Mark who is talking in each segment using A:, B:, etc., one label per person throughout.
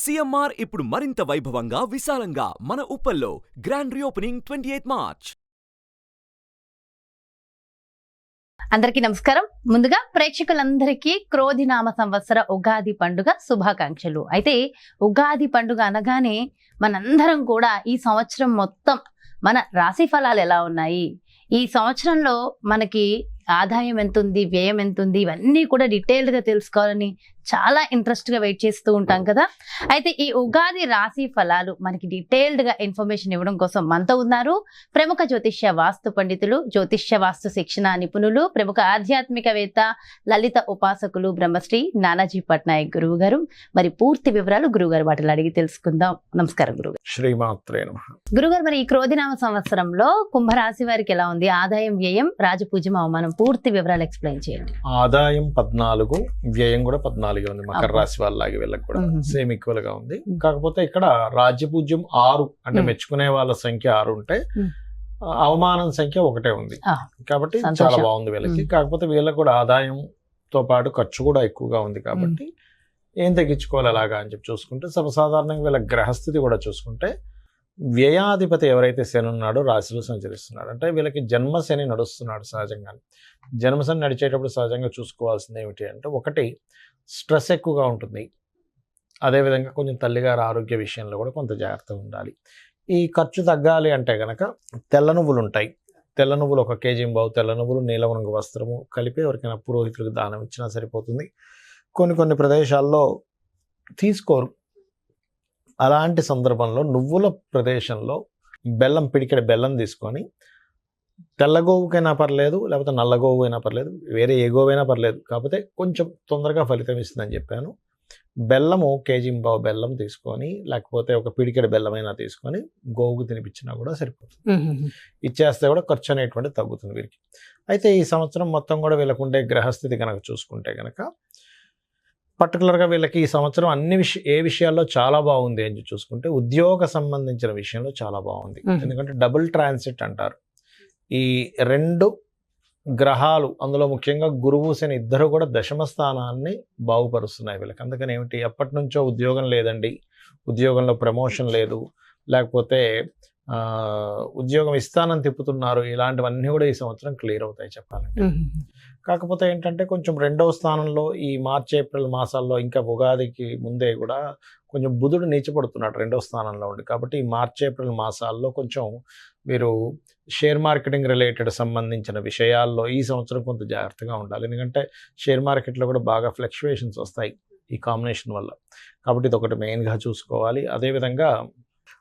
A: CMR ఇప్పుడు మరింత వైభవంగా విశాలంగా మన ఉప్పల్లో grand reopening twenty eighth March.
B: అందరికీ నమస్కారం. ముందుగా ప్రేక్షకులందరికీ క్రోధినామ సంవత్సర ఉగాది పండుగ శుభాకాంక్షలు. అయితే ఉగాది పండుగ అనగానే మనందరం కూడా ఈ సంవత్సరం మొత్తం మన రాశి ఫలాలు ఎలా ఉన్నాయి? ఈ సంవత్సరంలో మనకి ఆదాయం ఎంత ఉంది వ్యయం ఎంత ఉంది ఇవన్నీ కూడా డీటెయిల్డ్గా తెలుసుకోవాలని చాలా ఇంట్రెస్ట్గా వెయిట్ చేస్తూ ఉంటాం కదా. అయితే ఈ ఉగాది రాశి ఫలాలు మనకి డీటెయిల్డ్గా ఇన్ఫర్మేషన్ ఇవ్వడం కోసం మనతో ఉన్నారు ప్రముఖ జ్యోతిష్య వాస్తు పండితులు జ్యోతిష్య వాస్తు శిక్షణ నిపుణులు ప్రముఖ ఆధ్యాత్మికవేత్త లలిత ఉపాసకులు బ్రహ్మశ్రీ నానాజీ పట్నాయక్ గురువు గారు మరి పూర్తి వివరాలు గురువు గారు వాటిలో అడిగి తెలుసుకుందాం. నమస్కారం గురువు
C: శ్రీమాత్రే
B: గురుగారు మరి ఈ క్రోధినామ సంవత్సరంలో కుంభరాశి వారికి ఎలా ఉంది? ఆదాయం వ్యయం రాజపూజ్యం అవమానం పూర్తి వివరాలు ఎక్స్ప్లెయిన్ చేయండి.
C: ఆదాయం పద్నాలుగు వ్యయం కూడా పద్నాలుగే. ఉంది మకర. రాశి వాళ్ళలాగే వీళ్ళకి కూడా. సేమ్ ఈక్వల్గా ఉంది. కాకపోతే ఇక్కడ రాజ్యపూజ్యం ఆరు అంటే. మెచ్చుకునే వాళ్ళ సంఖ్య ఆరు ఉంటే అవమానం సంఖ్య ఒకటే ఉంది కాబట్టి. చాలా బాగుంది వీళ్ళకి. కాకపోతే వీళ్ళకి కూడా ఆదాయంతో పాటు ఖర్చు కూడా ఎక్కువగా ఉంది కాబట్టి ఏం తగ్గించుకోవాలి అలాగా అని చెప్పి చూసుకుంటే సర్వసాధారణంగా వీళ్ళ గ్రహస్థితి కూడా చూసుకుంటే వ్యయాధిపతి ఎవరైతే శని ఉన్నాడో రాశిలో సంచరిస్తున్నాడు. అంటే వీళ్ళకి జన్మ శని నడుస్తున్నాడు సహజంగా జన్మశని నడిచేటప్పుడు సహజంగా చూసుకోవాల్సింది ఏమిటి అంటే ఒకటి స్ట్రెస్ ఎక్కువగా ఉంటుంది. అదేవిధంగా కొంచెం తల్లిగారి ఆరోగ్య విషయంలో కూడా కొంత జాగ్రత్త ఉండాలి. ఈ ఖర్చు తగ్గాలి అంటే కనుక తెల్ల నువ్వులు ఉంటాయి. తెల్ల నువ్వులు ఒక కేజీ బావు తెల్ల నువ్వులు నీలం రంగు వస్త్రము కలిపి ఎవరికైనా పురోహితులకు దానం ఇచ్చినా సరిపోతుంది. కొన్ని కొన్ని ప్రదేశాల్లో తీసుకోరు. అలాంటి సందర్భంలో నువ్వుల ప్రదేశంలో బెల్లం పిడికెడ బెల్లం తీసుకొని తెల్ల గోవుకైనా పర్లేదు లేకపోతే నల్ల గోవు అయినా పర్లేదు వేరే ఏ గోవైనా పర్లేదు కాకపోతే కొంచెం తొందరగా ఫలితం ఇస్తుందని చెప్పాను. బెల్లము కేజీ బావు బెల్లం తీసుకొని లేకపోతే ఒక పిడికెడ బెల్లమైనా తీసుకొని గోవుకు తినిపించినా కూడా సరిపోతుంది. ఇచ్చేస్తే కూడా ఖర్చు అనేటువంటి తగ్గుతుంది వీరికి. అయితే ఈ సంవత్సరం మొత్తం కూడా వీళ్ళకు ఉండే గ్రహస్థితి కనుక చూసుకుంటే కనుక పర్టికులర్గా వీళ్ళకి ఈ సంవత్సరం అన్ని విషయ ఏ విషయాల్లో చాలా బాగుంది అని చూసుకుంటే ఉద్యోగ సంబంధించిన విషయంలో చాలా బాగుంది. ఎందుకంటే డబుల్ ట్రాన్సిట్ అంటారు. ఈ రెండు గ్రహాలు అందులో ముఖ్యంగా గురువు శని ఇద్దరు కూడా దశమ స్థానాన్ని బాగుపరుస్తున్నాయి వీళ్ళకి. అందుకని ఏమిటి? ఎప్పటి నుంచో ఉద్యోగం లేదండి. ఉద్యోగంలో ప్రమోషన్ లేదు. లేకపోతే ఉద్యోగం ఇస్తానని తిప్పుతున్నారు. ఇలాంటివన్నీ కూడా ఈ సంవత్సరం క్లియర్ అవుతాయి చెప్పాలంటే. కాకపోతే ఏంటంటే కొంచెం రెండవ స్థానంలో ఈ మార్చ్ ఏప్రిల్ మాసాల్లో ఇంకా ఉగాదికి ముందే కూడా కొంచెం బుధుడు నీచపడుతున్నాడు రెండవ స్థానంలో ఉండి. కాబట్టి ఈ మార్చ్ ఏప్రిల్ మాసాల్లో కొంచెం మీరు షేర్ మార్కెటింగ్ రిలేటెడ్ సంబంధించిన విషయాల్లో ఈ సంవత్సరం కొంత జాగ్రత్తగా ఉండాలి. ఎందుకంటే షేర్ మార్కెట్లో కూడా బాగా ఫ్లక్చువేషన్స్ వస్తాయి ఈ కాంబినేషన్ వల్ల. కాబట్టి ఇది ఒకటి మెయిన్గా చూసుకోవాలి. అదేవిధంగా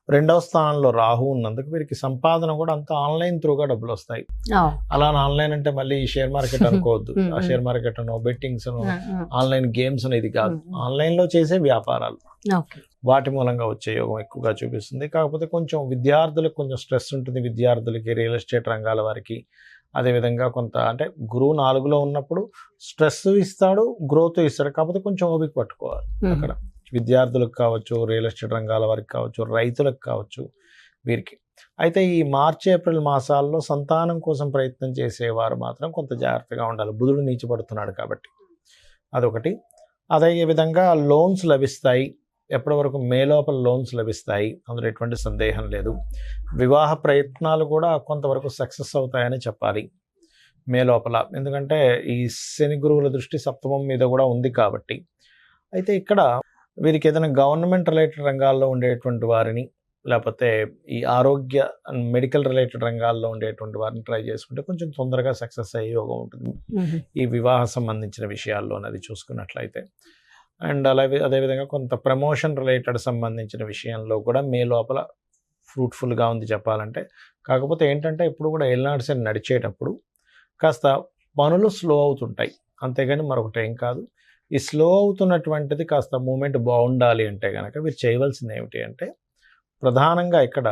C: రెండవ స్థానంలో రాహు ఉన్నందుకు వీరికి సంపాదన కూడా అంతా ఆన్లైన్ త్రూగా డబ్బులు వస్తాయి. అలా ఆన్లైన్ అంటే మళ్ళీ ఈ షేర్ మార్కెట్ అనుకోవద్దు. ఆ షేర్ మార్కెట్ అనో బెట్టింగ్స్ అనో ఆన్లైన్ గేమ్స్ అనేది కాదు. ఆన్లైన్లో చేసే వ్యాపారాలు. వాటి మూలంగా వచ్చే యోగం ఎక్కువగా చూపిస్తుంది. కాకపోతే కొంచెం విద్యార్థులకు కొంచెం స్ట్రెస్ ఉంటుంది. విద్యార్థులకి రియల్ ఎస్టేట్ రంగాల వారికి. అదేవిధంగా కొంత అంటే గురువు నాలుగులో ఉన్నప్పుడు స్ట్రెస్ ఇస్తాడు గ్రోత్ ఇస్తాడు. కాకపోతే కొంచెం ఓపిక పట్టుకోవాలి. అక్కడ. విద్యార్థులకు కావచ్చు రియల్ ఎస్టేట్ రంగాల వారికి కావచ్చు రైతులకు కావచ్చు వీరికి. అయితే ఈ మార్చి ఏప్రిల్ మాసాల్లో సంతానం కోసం ప్రయత్నం చేసేవారు మాత్రం కొంత జాగ్రత్తగా ఉండాలి. బుధుడు నీచిపడుతున్నాడు కాబట్టి. అదొకటి. అదే విధంగా లోన్స్ లభిస్తాయి. ఎప్పటి వరకు మే లోపల లోన్స్ లభిస్తాయి. అందులో ఎటువంటి సందేహం లేదు. వివాహ ప్రయత్నాలు కూడా కొంతవరకు సక్సెస్ అవుతాయని చెప్పాలి. మే లోపల. ఎందుకంటే ఈ శని గురువుల దృష్టి సప్తమం మీద కూడా ఉంది కాబట్టి. అయితే ఇక్కడ వీరికి ఏదైనా గవర్నమెంట్ రిలేటెడ్ రంగాల్లో ఉండేటువంటి వారిని లేకపోతే ఈ ఆరోగ్య మెడికల్ రిలేటెడ్ రంగాల్లో ఉండేటువంటి వారిని ట్రై చేసుకుంటే కొంచెం తొందరగా సక్సెస్ అయ్యే యోగం ఉంటుంది. ఈ వివాహ సంబంధించిన విషయాల్లో అది చూసుకున్నట్లయితే. అండ్ అలాగే అదేవిధంగా కొంత ప్రమోషన్ రిలేటెడ్ సంబంధించిన విషయంలో కూడా మే లోపల ఫ్రూట్ఫుల్గా ఉంది చెప్పాలంటే. కాకపోతే ఏంటంటే ఇప్పుడు కూడా ఎల్నాడ్స్ అని నడిచేటప్పుడు కాస్త పనులు స్లో అవుతుంటాయి. అంతేగాని మరొకటి ఏం కాదు. ఈ స్లో అవుతున్నటువంటిది కాస్త మూమెంట్ బాగుండాలి అంటే కనుక మీరు చేయవలసింది ఏమిటి అంటే ప్రధానంగా ఇక్కడ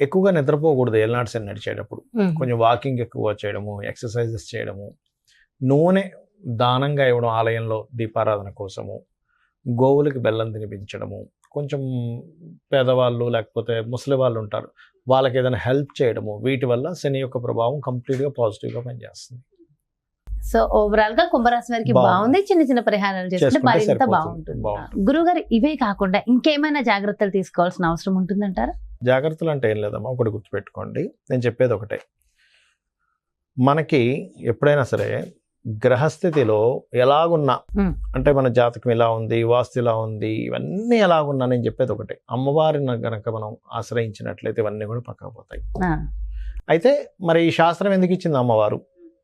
C: ఎక్కువగా నిద్రపోకూడదు ఎల్నాడ్స్ అని నడిచేటప్పుడు. కొంచెం వాకింగ్ ఎక్కువ చేయడము ఎక్సర్సైజెస్ చేయడము నూనె దానంగా ఇవ్వడం ఆలయంలో దీపారాధన కోసము గోవులకి బెల్లం తినిపించడము కొంచెం పేదవాళ్ళు లేకపోతే ముసలి వాళ్ళు ఉంటారు వాళ్ళకి ఏదైనా హెల్ప్ చేయడము వీటి వల్ల శని యొక్క ప్రభావం కంప్లీట్గా పాజిటివ్గా పనిచేస్తుంది.
B: సో ఓవరాల్గా కుంభరాశి వారికి
C: బాగుంది.
B: చిన్న చిన్న పరిహారాలు చేసుకుంటే మరింత. బాగుంటుంది.
C: బాగుంటుంది.
B: గురుగారు ఇవే కాకుండా ఇంకేమైనా జాగ్రత్తలు తీసుకోవాల్సిన అవసరం ఉంటుందంటారా?
C: జాగ్రత్తలు అంటే ఏం లేదమ్మా ఒకటి గుర్తుపెట్టుకోండి. నేను చెప్పేది ఒకటే. మనకి ఎప్పుడైనా సరే గ్రహస్థితిలో ఎలాగున్నా. అంటే మన జాతకం ఇలా ఉంది వాస్తు ఇలా ఉంది ఇవన్నీ ఎలాగున్నా నేను చెప్పేది ఒకటే. అమ్మవారిని గనక మనం ఆశ్రయించినట్లయితే ఇవన్నీ కూడా పక్కకు పోతాయి. అయితే మరి ఈ శాస్త్రం ఎందుకు ఇచ్చింది అమ్మవారు?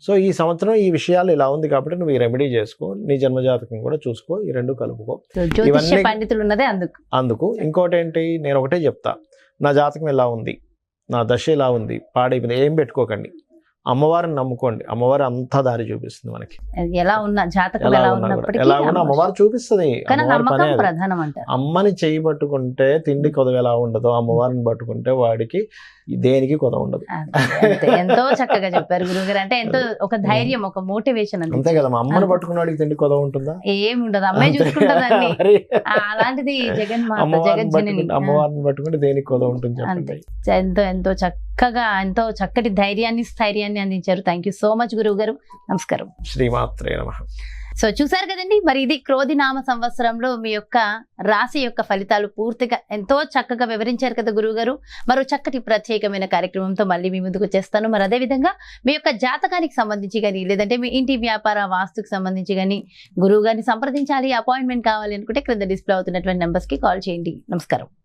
C: సో ఈ సంవత్సరం ఈ విషయాలు ఇలా ఉంది కాబట్టి నువ్వు ఈ రెమెడీ చేసుకో నీ జన్మజాతకం కూడా చూసుకో ఈ రెండు కలుపుకో. ఇవన్నీ-
B: పండితులు ఉన్నదే అందుకు.
C: అందుకు. ఇంకోటి ఏంటి నేను ఒకటే చెప్తా. నా జాతకం ఎలా ఉంది? నా దశ ఎలా ఉంది? పాడైపోయింది. ఏం పెట్టుకోకండి. అమ్మవారిని నమ్ముకోండి. అమ్మవారు అంతా దారి చూపిస్తుంది మనకి.
B: ఎలా ఉన్న జాతకం
C: ఎలా
B: ఎలా
C: ఉన్నా అమ్మవారు చూపిస్తుంది. అమ్మని చేయి పట్టుకుంటే తిండి కొదవ ఎలా ఉండదో అమ్మవారిని పట్టుకుంటే వాడికి దేనికి కొదవ ఉండదు.
B: ఎంతో చక్కగా చెప్పారు గురుగారు అంటే ఎంతో ఒక ధైర్యం ఒక మోటివేషన్
C: అంతే కదా అమ్మని
B: అంతే.
C: పట్టుకున్న వాడికి తిండి కొదవ ఉంటుందా?
B: ఏమి ఉండదు. అమ్మాయి. చూసుకుంటదండి. అలాంటిది జగన్ మాత
C: అమ్మవారిని పట్టుకుంటే దేనికి కొదవ ఉంటుంది
B: ఎంతో ఎంతో చక్కగా ఎంతో చక్కటి ధైర్యాన్ని స్థైర్యాన్ని అందించారు. థ్యాంక్ యూ సో మచ్ గురువు గారు నమస్కారం.
C: శ్రీమాత్రే నమ.
B: సో చూసారు కదండి మరి ఇది క్రోధి నామ సంవత్సరంలో మీ యొక్క రాశి యొక్క ఫలితాలు పూర్తిగా ఎంతో చక్కగా వివరించారు కదా గురువు గారు మరో చక్కటి ప్రత్యేకమైన కార్యక్రమంతో మళ్ళీ మీ ముందుకు వచ్చేస్తాను. మరి అదే విధంగా మీ యొక్క జాతకానికి సంబంధించి కానీ లేదంటే మీ ఇంటి వ్యాపార వాస్తుకు సంబంధించి కానీ గురువు గారిని సంప్రదించాలి అపాయింట్మెంట్ కావాలి అనుకుంటే క్రింద డిస్ప్లే అవుతున్నటువంటి numbers కి కాల్ చేయండి. నమస్కారం.